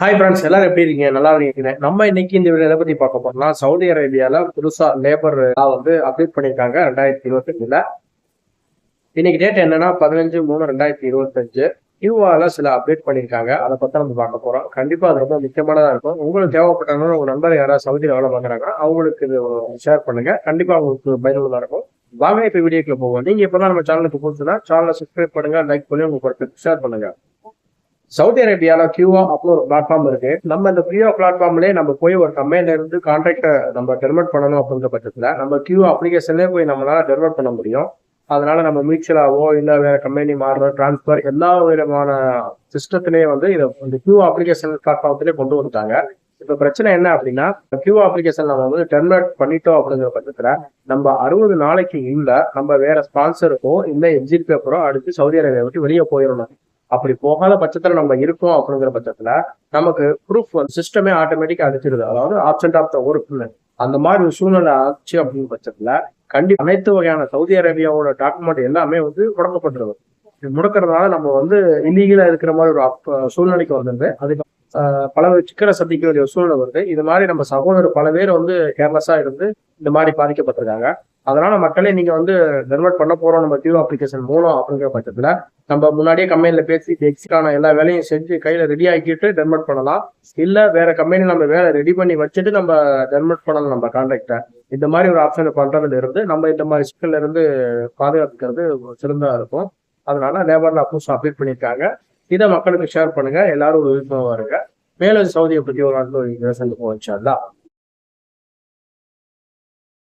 Hi friends எல்லாரும் எப்படி இருக்கீங்க? நல்லா இருக்கீங்க. நம்ம இன்னைக்கு இந்த வீடியோ எதை பத்தி பார்க்க போறோம்னா சவுதி அரேபியால புதுசா லேபர் வந்து அப்டேட் பண்ணிருக்காங்க ரெண்டாயிரத்தி இருபத்தஞ்சுல. இன்னைக்கு டேட் என்னன்னா பதினஞ்சு மூணு ரெண்டாயிரத்தி இருபத்தஞ்சு. கியூவால சில அப்டேட் பண்ணியிருக்காங்க. அதை பத்தி நம்ம பார்க்க போறோம். கண்டிப்பா அது ரொம்ப முக்கியமானதா இருக்கும். உங்களுக்கு தேவைப்பட்டாலும் உங்க நண்பர் யாராவது சவுதியில் வேலை பார்க்குறாங்க அவங்களுக்கு இது ஷேர் பண்ணுங்க. கண்டிப்பா உங்களுக்கு பயனுள்ளதா இருக்கும். வாங்க இப்ப வீடியோக்குள்ள போவோம். நீங்க இப்பதான் நம்ம சேனலுக்கு புதுசுனா சேனலை சப்ஸ்கிரைப் பண்ணுங்க லைக் பண்ணி உங்களுக்கு ஷேர் பண்ணுங்க. சவுதி அரேபியால கியூஆ அப்படின்னு ஒரு பிளாட்ஃபார்ம் இருக்கு. நம்ம இந்த கியூஆ பிளாட்ஃபார்ம்லேயே நம்ம போய் ஒரு கம்பெனில இருந்து கான்ட்ராக்டை நம்ம டெர்மெட் பண்ணணும் அப்படிங்கிற பட்சத்தில் நம்ம கியூ அப்ளிகேஷன்லேயே போய் நம்மளால டெர்மினேட் பண்ண முடியும். அதனால நம்ம மியூச்சுவலாவோ இல்லை வேற கம்பெனி மாறுறோம் டிரான்ஸ்ஃபர் எல்லா விதமான சிஸ்டத்திலேயே வந்து இதை இந்த கியூ அப்ளிகேஷன் பிளாட்ஃபார்ம்லேயே கொண்டு வந்துட்டாங்க. இப்போ பிரச்சனை என்ன அப்படின்னா கியூ அப்ளிகேஷன் நம்ம வந்து டெர்மினேட் பண்ணிட்டோம் அப்படிங்கிற பட்சத்தில் நம்ம அறுபது நாளைக்கு இல்லை நம்ம வேற ஸ்பான்சருக்கோ இல்லை எக்ஸிட் பேப்பரோ அடுத்து சவுதி அரேபியா விட்டு வெளியே போயிடணும். அப்படி போகாத பட்சத்துல நம்ம இருக்கோம் அப்படிங்கிற பட்சத்துல நமக்கு ப்ரூஃப் வந்து சிஸ்டமே ஆட்டோமேட்டிக்கா அடிச்சிருது. அதாவது ஆப்சென்ட் ஆஃப் த ஒர்க் அந்த மாதிரி ஒரு சூழ்நிலை ஆச்சு அப்படிங்கிற பட்சத்துல கண்டிப்பா அனைத்து வகையான சவுதி அரேபியாவோட டாக்குமெண்ட் எல்லாமே வந்து முடக்கப்பட்டுருது. இது முடக்கிறதுனால நம்ம வந்து இல்லீகலா இருக்கிற மாதிரி ஒரு சூழ்நிலைக்கு வந்துருது அதுக்கு பல சிக்கலை சந்திக்க வேண்டிய சூழ்நிலை வருது. இது மாதிரி நம்ம சகோதரர் பல பேர் வந்து கேர்லெஸ்ஸா இருந்து இந்த மாதிரி பாதிக்கப்பட்டிருக்காங்க. அதனால மக்களே நீங்க வந்து டெர்மேட் பண்ண போறோம் நம்ம டியூ அப்ளிகேஷன் மூலம் அப்படிங்கிற பட்சத்துல நம்ம முன்னாடியே கம்பெனில பேசி எக்ஸிக்கான எல்லா வேலையும் செஞ்சு கையில ரெடி ஆக்கிட்டு டெர்மேட் பண்ணலாம். இல்ல வேற கம்பெனி நம்ம வேலை ரெடி பண்ணி வச்சுட்டு நம்ம டெர்மேட் பண்ணலாம் நம்ம கான்ட்ராக்டை இந்த மாதிரி ஒரு ஆப்ஷன் பண்றதுல இருந்து நம்ம இந்த மாதிரி சிக்கல்ல இருந்து பாதுகாத்துக்கிறது சிறந்தா இருக்கும். அதனால லேபர்ல அப்போஸ் அப்டேட் பண்ணியிருக்காங்க இதை மக்களுக்கு ஷேர் பண்ணுங்க. எல்லாரும் ஒரு விருப்பம் வருங்க. மேலும் சவுதியை பத்தி ஒரு நாள் யோசனை போச்சா